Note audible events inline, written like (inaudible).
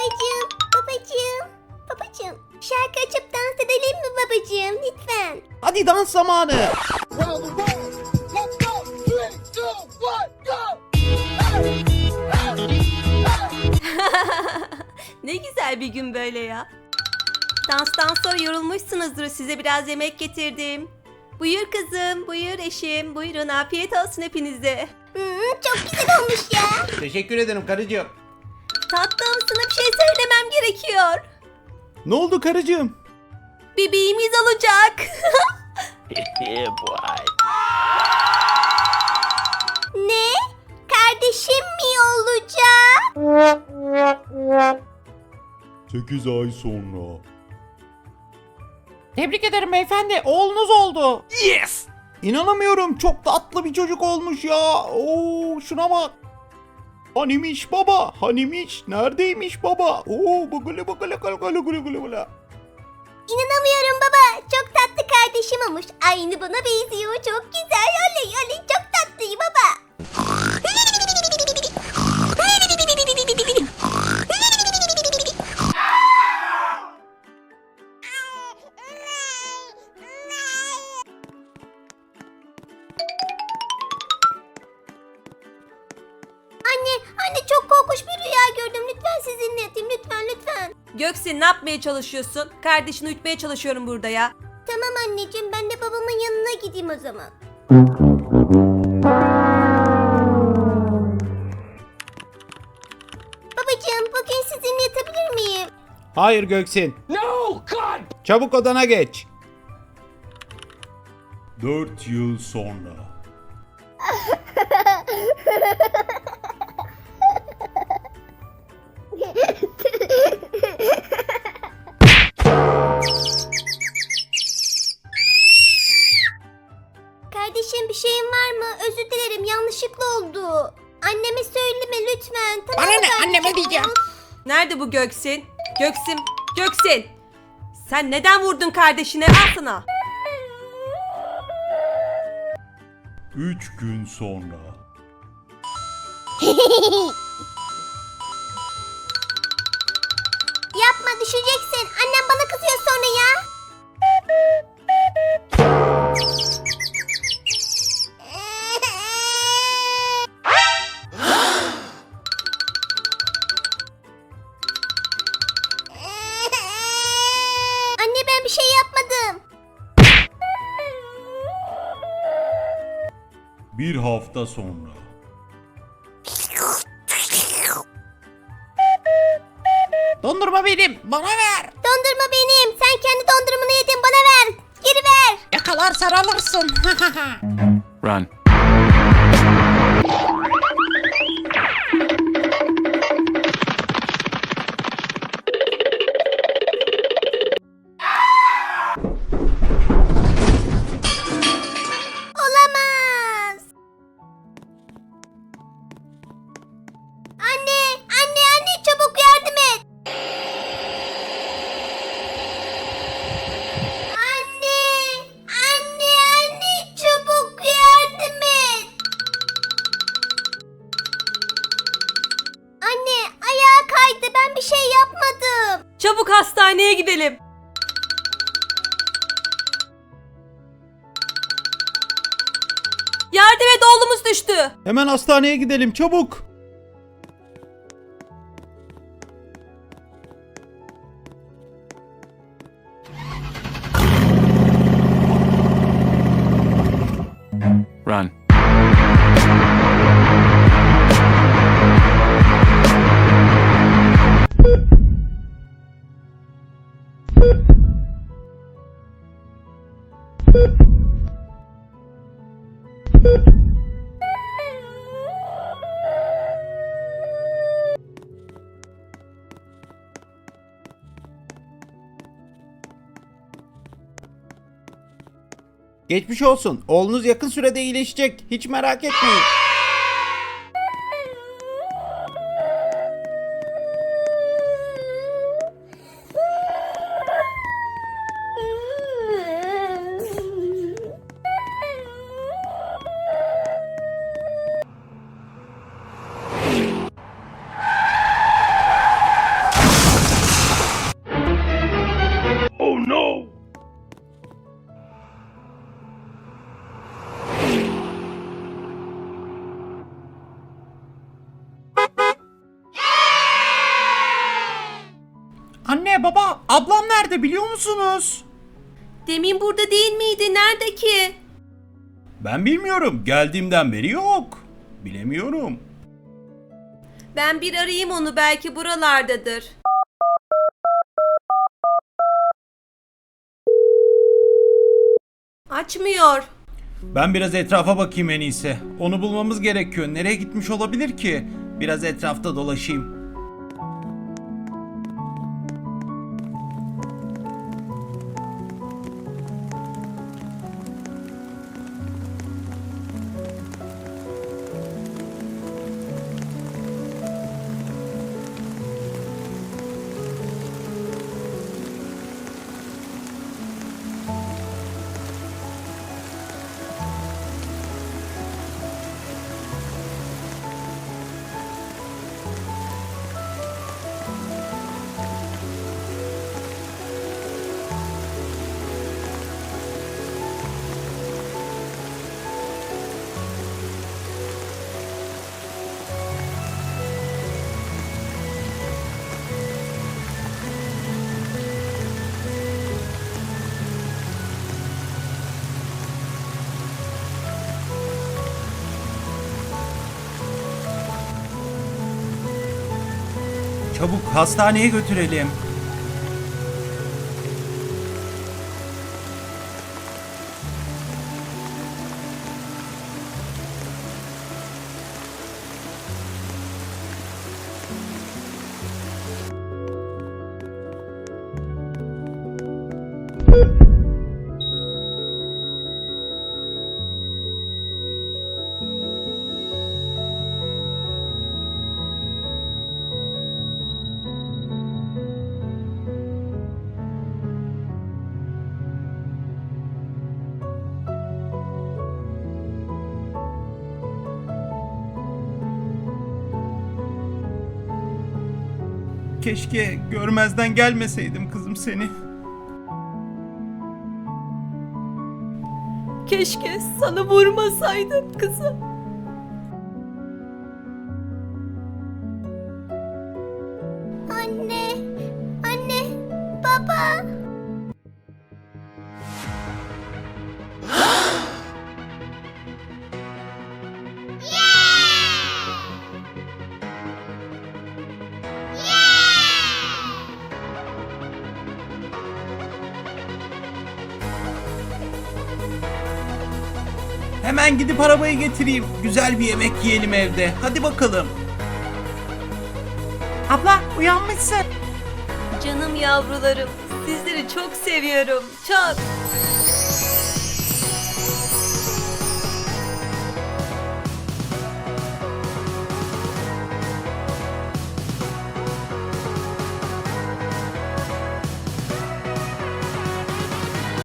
Babacığım, babacığım, babacığım. Şarkı açıp dans edelim mi babacığım lütfen? Hadi dans zamanı. (laughs) Ne güzel bir gün böyle ya. Danstan sonra yorulmuşsunuzdur. Size biraz yemek getirdim. Buyur kızım, buyur eşim. Buyurun afiyet olsun hepinize. Hmm, çok güzel olmuş ya. Teşekkür ederim karıcığım. Tatlım sana bir şey söylemem gerekiyor. Ne oldu karıcığım? Bebeğimiz olacak. (laughs) Ne? Kardeşim mi olacak? 8 ay sonra. Tebrik ederim beyefendi. Oğlunuz oldu. Yes! İnanamıyorum çok tatlı bir çocuk olmuş ya. Oo şuna bak. Hanimiş baba? Hanimiş? Neredeymiş baba? Oo bagılı bagılı bagılı bagılı bagılı. İnanamıyorum baba. Çok tatlı kardeşim olmuş. Aynı bana benziyor. Çok güzel. Oley oley. Çok tatlı baba. Göksin ne yapmaya çalışıyorsun? Kardeşini uyutmaya çalışıyorum burada ya. Tamam anneciğim ben de babamın yanına gideyim o zaman. Babacığım bugün sizinle yatabilir miyim? Hayır Göksin. No, God. Çabuk odana geç. 4 yıl sonra. (laughs) Şeyin var mı? Özür dilerim yanlışlıkla oldu. Anneme söyleme lütfen. Tamam Bana mı ne? Anneme diyeceğim. Nerede bu Göksin? Göksin, Göksin. Sen neden vurdun kardeşine? Al sana. 3 gün sonra. (laughs) Yapma düşeceksin. Annem bana kızıyor sonra ya. Bir hafta sonra. Dondurma benim. Bana ver. Dondurma benim. Sen kendi dondurmanı yedin bana ver. Geri ver. Yakalarsan alırsın. (laughs) Run. Çabuk hastaneye gidelim. Yardım et oğlumuz düştü. Hemen hastaneye gidelim çabuk. Run. Geçmiş olsun. Oğlunuz yakın sürede iyileşecek. Hiç merak etmeyin. Anne baba ablam nerede biliyor musunuz? Demin burada değil miydi? Nerede ki? Ben bilmiyorum. Geldiğimden beri yok. Bilemiyorum. Ben bir arayayım onu belki buralardadır. Açmıyor. Ben biraz etrafa bakayım en iyisi. Onu bulmamız gerekiyor. Nereye gitmiş olabilir ki? Biraz etrafta dolaşayım. Çabuk hastaneye götürelim. Keşke görmezden gelmeseydim kızım seni. Keşke sana vurmasaydım kızım. Anne, anne, baba. Hemen gidip arabayı getireyim. Güzel bir yemek yiyelim evde. Hadi bakalım. Abla uyanmışsın. Canım yavrularım. Sizleri çok seviyorum. Çok.